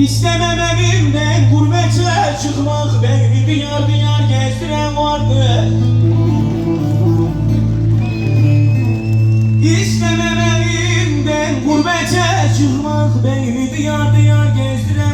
İstemem evimden gurbete çıkmak Beni diyar diyar gezdiren vardı. İstemem evimden gurbete çıkmak Beni diyar diyar gezdiren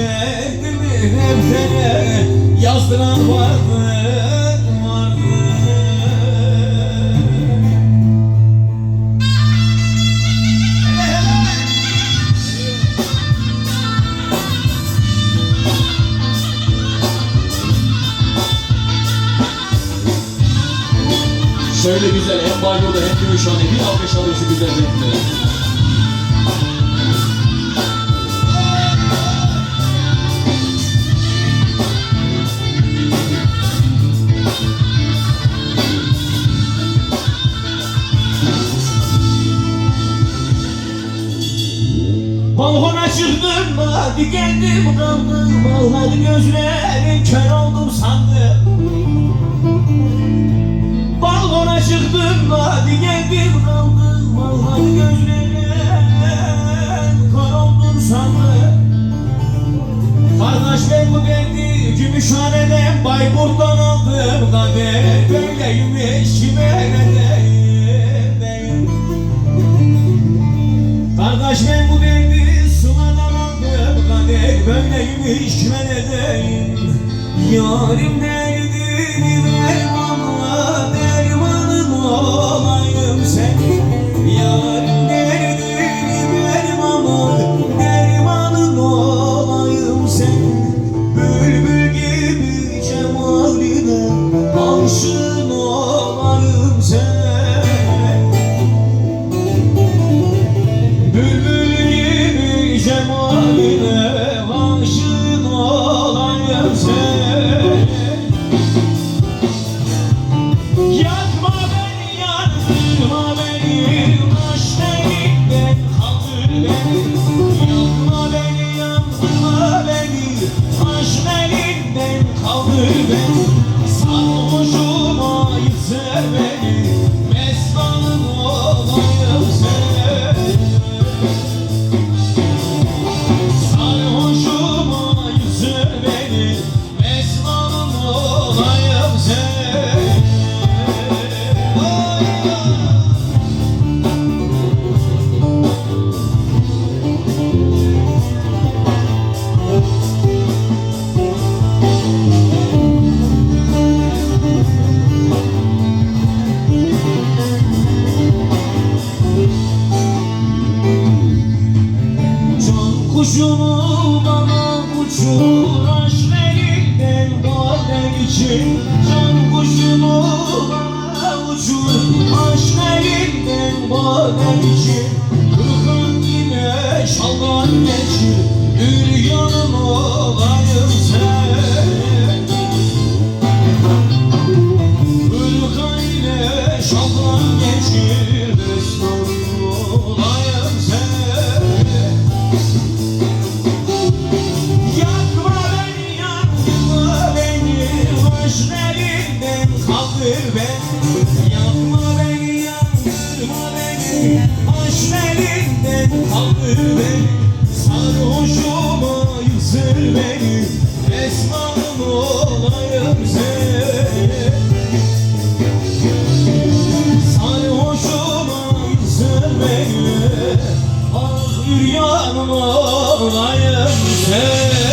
serhoş derdi Biletlere yazılan vardır, vardır Şöyle güzel hem banyoda hem gümüşhane bir alkış şu güzel renklere. Çıktım hadi geldim kaldım Vallahi gözlerim kör oldum sandım. Balkona çıktım hadi geldim kaldım Vallahi gözlerim kör oldum sandım. Kardeş ben bu derdi Gümüşhane'den Bayburt'tan aldım. Kader böyleymiş kime ne Kardeş ben bu sulardan Kader böyleymiş kime ne Yarim derdini elinden kaldır Kuşunu bana uçur Aşk elinden badem için. Can kuşunu bana uçur Aşk elinden badem için beni Sarhoşuma beni Esmanım olayım sen Sarhoşuma beni Ah üryanım olayım sen